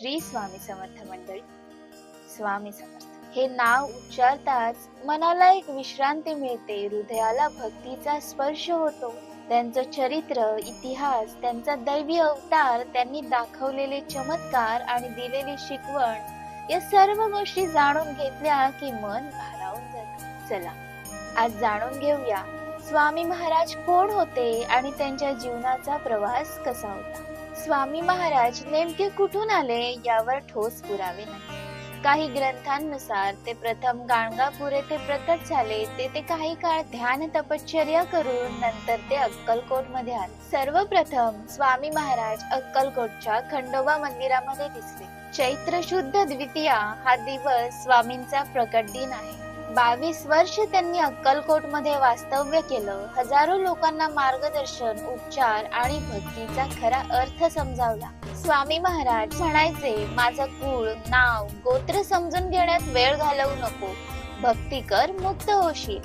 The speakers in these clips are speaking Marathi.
श्री स्वामी समर्थ मंडळी. स्वामी समर्थ. हे नाव उच्चारताच मनाला एक विश्रांती मिळते. हृदयाला भक्तीचा स्पर्श होतो. त्यांचं चरित्र इतिहास त्यांचा दैवी अवतार त्यांनी दाखवलेले चमत्कार आणि दिलेली शिकवण या सर्व गोष्टी जाणून घेतल्या की मन भारावून जात. चला आज जाणून घेऊया स्वामी महाराज कोण होते आणि त्यांच्या जीवनाचा प्रवास कसा होता? स्वामी महाराज नेमके कुठून आले यावर ठोस पुरावे नाही. काही ग्रंथांनुसार ते प्रथम गाणगापूर येथे प्रकट झाले ते ते काही काळ ध्यान तपश्चर्या करून नंतर ते अक्कलकोटमध्ये आले. सर्वप्रथम स्वामी महाराज अक्कलकोटच्या खंडोबा मंदिरामध्ये दिसले. चैत्र शुद्ध द्वितीया हा दिवस स्वामींचा प्रकट दिन आहे. बावीस वर्ष त्यांनी अक्कलकोटमध्ये वास्तव्य केलं. हजारो लोकांना मार्गदर्शन उपचार आणि भक्तीचा खरा अर्थ समजावला. स्वामी महाराज म्हणायचे माझं कुळ नाव गोत्र समजून घेण्यात वेळ घालवू नको. भक्ती कर मुक्त होशील.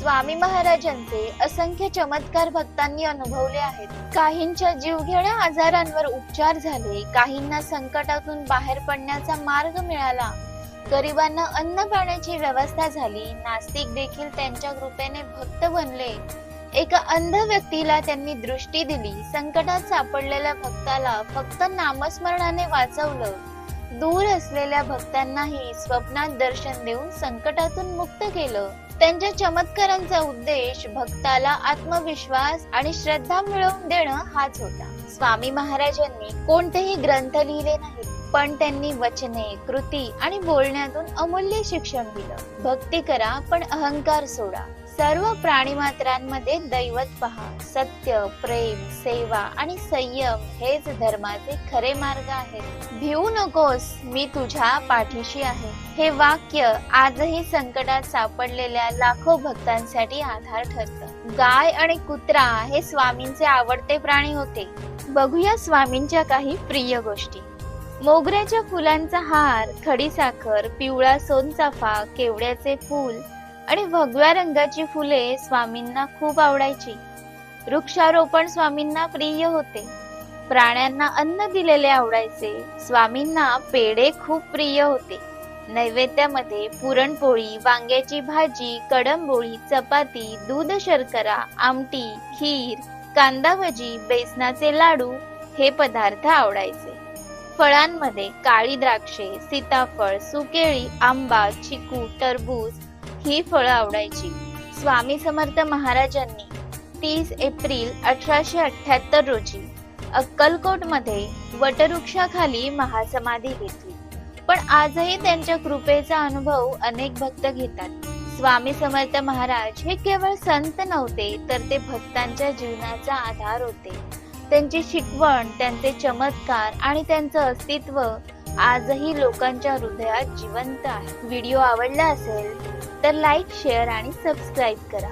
स्वामी महाराजांचे असंख्य चमत्कार भक्तांनी अनुभवले आहेत. काहींच्या जीवघेण्या आजारांवर उपचार झाले काहींना संकटातून बाहेर पडण्याचा मार्ग मिळाला. गरिबांना अन्न पाण्याची व्यवस्था झाली. नास्तिक देखील त्यांच्या कृपेने भक्त बनले. एका अंध व्यक्तीला त्यांनी दृष्टी दिली. संकटात सापडलेल्या भक्ताला फक्त नामस्मरणाने वाचवलं. दूर असलेल्या भक्तांनाही स्वप्नात दर्शन देऊन संकटातून मुक्त केलं. त्यांच्या चमत्कारांचा उद्देश भक्ताला आत्मविश्वास आणि श्रद्धा मिळवून देणं हाच होता. स्वामी महाराजांनी कोणतेही ग्रंथ लिहिले नाहीत पण त्यांनी वचने कृती आणि बोलण्यातून अमूल्य शिक्षण दिलं. भक्ती करा पण अहंकार सोडा. सर्व प्राणीमात्रांमध्ये दैवत पहा. सत्य प्रेम सेवा आणि संयम हेच धर्माचे खरे मार्ग आहेत. भिवू नकोस मी तुझ्या पाठीशी आहे. हे वाक्य आजही संकटात सापडलेल्या लाखो भक्तांसाठी आधार ठरतं. गाय आणि कुत्रा हे स्वामींचे आवडते प्राणी होते. बघूया स्वामींच्या काही प्रिय गोष्टी. मोगऱ्याच्या फुलांचा हार खडीसाखर पिवळा सोनचाफा केवड्याचे फूल आणि भगव्या रंगाची फुले स्वामींना खूप आवडायची. वृक्षारोपण स्वामींना प्रिय होते. प्राण्यांना अन्न दिलेले आवडायचे स्वामींना पेढे खूप प्रिय होते. नैवेद्यामध्ये पुरणपोळी वांग्याची भाजी कडंबोळी चपाती दूध शर्करा आमटी खीर कांदा भजी बेसनाचे लाडू हे पदार्थ आवडायचे. फळांमध्ये काळी द्राक्षे सीताफळ सुकेळी आंबा चिकू टरबूज ही फळं आवडायची. स्वामी समर्थ महाराजांनी तीस एप्रिल अठराशे अठ्याहत्तर रोजी अक्कलकोटमध्ये वटवृक्षाखाली महासमाधी घेतली. पण आजही त्यांच्या कृपेचा अनुभव अनेक भक्त घेतात. स्वामी समर्थ महाराज हे केवळ संत नव्हते तर ते भक्तांच्या जीवनाचा आधार होते. त्यांची शिकवण त्यांचे चमत्कार आणि त्यांचं अस्तित्व आजही लोकांच्या हृदयात जिवंत आहे. व्हिडिओ आवडला असेल तर लाईक शेअर आणि सबस्क्राईब करा.